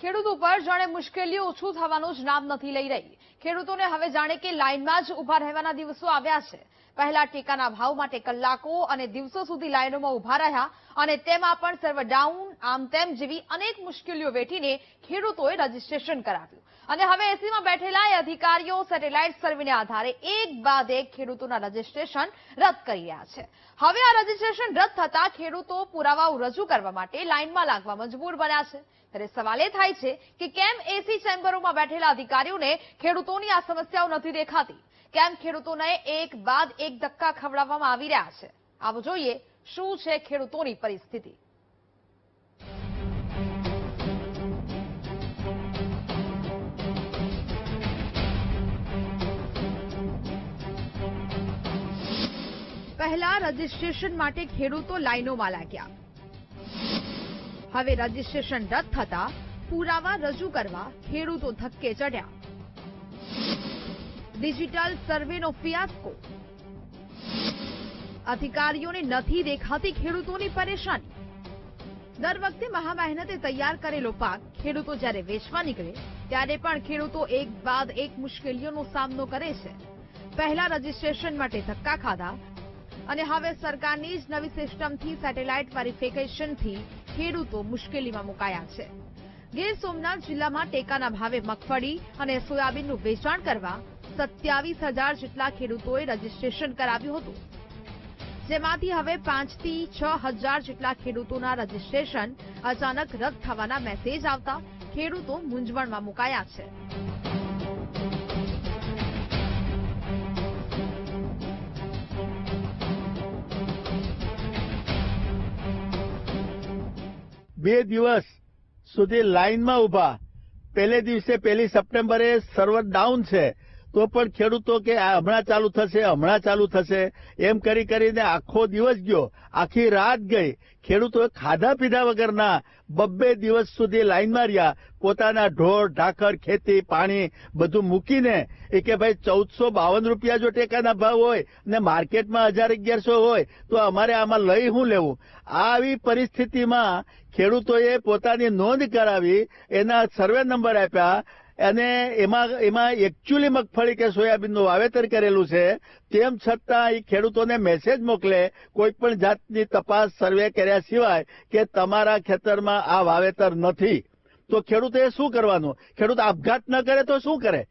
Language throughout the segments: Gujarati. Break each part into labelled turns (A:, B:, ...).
A: ખેડૂતો ઉપર જાણે મુશ્કેલીઓ ઓછું થવાનું જ નામ નથી લઈ રહી. ખેડૂતોને હવે જાણે કે લાઇનમાં જ ઊભા રહેવાના દિવસો આવ્યા છે. પહેલા ટેકાના ભાવ માટે કલાકો અને દિવસો સુધી લાઇનોમાં ઊભા રહ્યા અને તેમાં પણ સર્વ ડાઉન, આમ તેમ જેવી અનેક મુશ્કેલીઓ વેઠીને ખેડૂતોએ રજીસ્ટ્રેશન કરાવ્યું. અને હવે એસીમાં બેઠેલા અધિકારીઓ સેટેલાઇટ સર્વેને આધારે એક બાદ એક ખેડૂતોના રજીસ્ટ્રેશન રદ કરી રહ્યા છે. હવે આ રજીસ્ટ્રેશન રદ થતા ખેડૂતો પુરાવાઓ રજૂ કરવા માટે લાઇનમાં લાગવા મજબૂર બન્યા છે. ત્યારે સવાલ એ થાય છે કે કેમ એસી ચેમ્બરોમાં બેઠેલા અધિકારીઓને ખેડૂતોની આ સમસ્યાઓ નથી દેખાતી? કેમ ખેડૂતોને એક બાદ એક ધક્કા ખવડાવવામાં આવી રહ્યા છે? આવો જોઈએ, શું છે ખેડૂતોની પરિસ્થિતિ? પહેલા રજીસ્ટ્રેશન માટે ખેડૂતો લાઈનોમાં લાગ્યા. હવે રજીસ્ટ્રેશન રદ થતા પુરાવા રજૂ કરવા ખેડૂતો ધક્કે ચડ્યા. ડિજિટલ સર્વેનો ફિયાસ્કો અધિકારીઓને નથી દેખાતી ખેડૂતોની પરેશાની. દર વખતે મહામહેનતે તૈયાર કરેલો પાક ખેડૂતો જ્યારે વેચવા નીકળે, ત્યારે પણ ખેડૂતો એક બાદ એક મુશ્કેલીઓનો સામનો કરે છે. પહેલા રજીસ્ટ્રેશન માટે ધક્કા ખાધા અને હવે સરકારની જ નવી સિસ્ટમથી, સેટેલાઇટ વેરિફિકેશનથી ખેડૂતો મુશ્કેલીમાં મુકાયા છે. ગીર સોમનાથ જિલ્લામાં ટેકાના ભાવે મગફળી અને સોયાબીનનું વેચાણ કરવા સત્યાવીસ હજાર જેટલા ખેડૂતોએ રજીસ્ટ્રેશન કરાવ્યું હતું. જેમાંથી હવે પાંચથી છ હજાર જેટલા ખેડૂતોના રજીસ્ટ્રેશન અચાનક રદ થવાના મેસેજ આવતા ખેડૂતો મૂંઝવણમાં મુકાયા છે.
B: બે દિવસ સુધી લાઇનમાં ઊભા પહેલે દિવસે પહેલી સપ્ટેમ્બરે સર્વર ડાઉન છે. તો પણ ખેડૂતો કે આ હમણાં ચાલુ થશે, હમણાં ચાલુ થશે, એમ કરી કરીને આખો દિવસ ગયો. આખી રાત ગઈ. ખેડૂતો ખાધા પીધા વગરના બબ્બે દિવસ સુધી લાઈન માર્યા. પોતાના ઢોર, ઢાકર, ખેતી, પાણી બધું મૂકીને એ કે ભાઈ ચૌદસો બાવન રૂપિયા જો ટેકાના ભાવ હોય ને માર્કેટમાં હજાર અગિયારસો હોય, તો અમારે આમાં લઈ શું લેવું? આવી પરિસ્થિતિમાં ખેડૂતોએ પોતાની નોંધ કરાવી, એના સર્વે નંબર આપ્યા અને એમાં એમાં એકચ્યુઅલી મગફળી કે સોયાબીનનું વાવેતર કરેલું છે, તેમ છતાં એ ખેડૂતોને મેસેજ મોકલે, કોઈ પણ જાતની તપાસ સર્વે કર્યા સિવાય કે તમારા ખેતરમાં આ વાવેતર નથી. તો ખેડૂતે શું કરવાનું? ખેડૂત આપઘાત ન કરે તો શું કરે?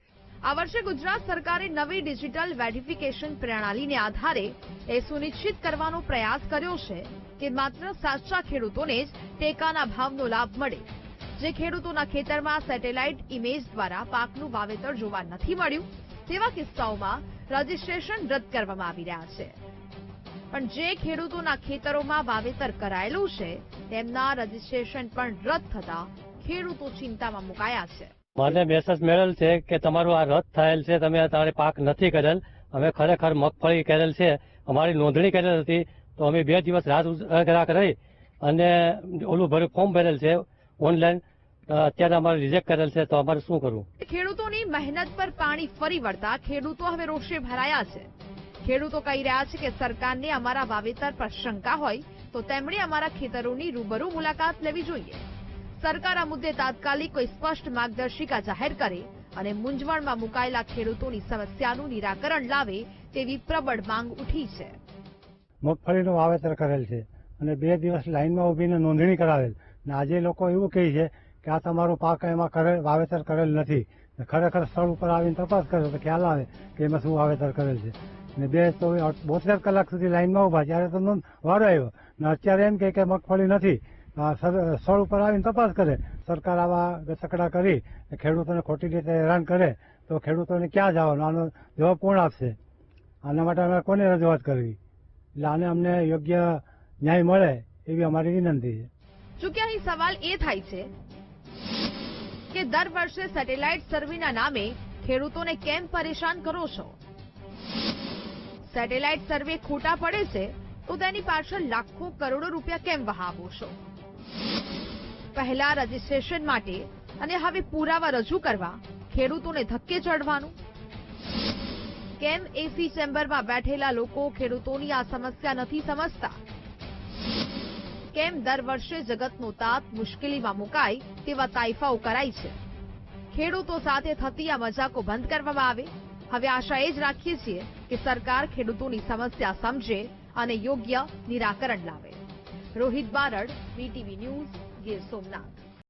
A: આ વર્ષે ગુજરાત સરકારે નવી ડિજિટલ વેરિફિકેશન પ્રણાલીને આધારે એ સુનિશ્ચિત કરવાનો પ્રયાસ કર્યો છે કે માત્ર સાચા ખેડૂતોને જ ટેકાના ભાવનો લાભ મળે. જે ખેડૂતોના ખેતરમાં સેટેલાઇટ ઇમેજ દ્વારા પાકનું વાવેતર જોવા નથી મળ્યું, તેવા કિસ્સાઓમાં રજીસ્ટ્રેશન રદ કરવામાં આવી રહ્યા છે. પણ જે ખેડૂતોના ખેતરોમાં વાવેતર કરાયેલું છે, તેમના રજીસ્ટ્રેશન પણ રદ થતા ખેડૂતો ચિંતામાં મુકાયા છે.
C: મને મેસેજ મળેલ છે કે તમારું આ રદ થયેલ છે, તમે તમારે પાક નથી કરેલ, અમે ખરેખર મગફળી કરેલ છે, અમારી નોંધણી કરેલ હતી, તો અમે બે દિવસ ઉજાગરા કરી અને ઓલું ભર્યું, ફોર્મ ભરેલ છે ઓનલાઈન અત્યારે અમારે રિજેક્ટ કરેલ છે તો અમારે શું કરવું?
A: ખેડૂતોની મહેનત પર પાણી ફરી વળતા ખેડૂતો હવે રોષે ભરાયા છે. ખેડૂતો કહી રહ્યા છે કે સરકારને અમારા વાવેતર પર શંકા હોય તો તેમણે અમારા ખેતરોની રૂબરૂ મુલાકાત લેવી જોઈએ. સરકાર આ મુદ્દે તાત્કાલિક કોઈ સ્પષ્ટ માર્ગદર્શિકા જાહેર કરે અને મૂંઝવણમાં મુકાયેલા ખેડૂતોની સમસ્યાનું નિરાકરણ લાવે તેવી પ્રબળ માંગ ઉઠી છે.
D: મગફળીનું વાવેતર કરેલ છે અને બે દિવસ લાઈનમાં ઉભીને નોંધણી કરાવેલ. ને આજે લોકો એવું કહે છે કે આ તમારું પાક એમાં કરેલ, વાવેતર કરેલ નથી. ખરેખર સ્થળ ઉપર આવીને તપાસ કરે તો ખ્યાલ આવે કે એમાં શું વાવેતર કરેલ છે. ને બે તો બોતેર કલાક સુધી લાઈનમાં ઊભા ત્યારે તો નોંધ વારો આવ્યો. ને અત્યારે એમ કે મગફળી નથી. સ્થળ ઉપર આવીને તપાસ કરે. સરકાર આવા સકડા કરી ખેડૂતોને ખોટી રીતે હેરાન કરે તો ખેડૂતોને ક્યાં જવાનું? આનો જવાબ કોણ આપશે? આના માટે અમે કોને રજૂઆત કરવી? એટલે આને અમને યોગ્ય ન્યાય મળે એવી અમારી વિનંતી છે.
A: જોકે અહીં સવાલ એ થાય છે કે દર વર્ષે સેટેલાઇટ સર્વેના નામે ખેડૂતોને કેમ પરેશાન કરો છો? સેટેલાઇટ સર્વે ખોટા પડે છે તો તેની પાછળ લાખો કરોડો રૂપિયા કેમ વહાવો છો? પહેલા રજીસ્ટ્રેશન માટે અને હવે પુરાવા રજૂ કરવા ખેડૂતોને ધક્કે ચડવાનું? કેમ એસી ચેમ્બરમાં બેઠેલા લોકો ખેડૂતોની આ સમસ્યા નથી સમજતા? કેમ દર વર્ષે જગતનો તાત મુશ્કેલીમાં મુકાય તેવા તાઇફાઓ કરાય છે. ખેડૂતો સાથે થતી આ મજાકો બંધ કરવામાં આવે. હવે આશા એ જ રાખીએ છીએ કે સરકાર ખેડૂતોની સમસ્યા સમજે અને યોગ્ય નિરાકરણ લાવે. Rohit Barad VTV news, Gir Somnath.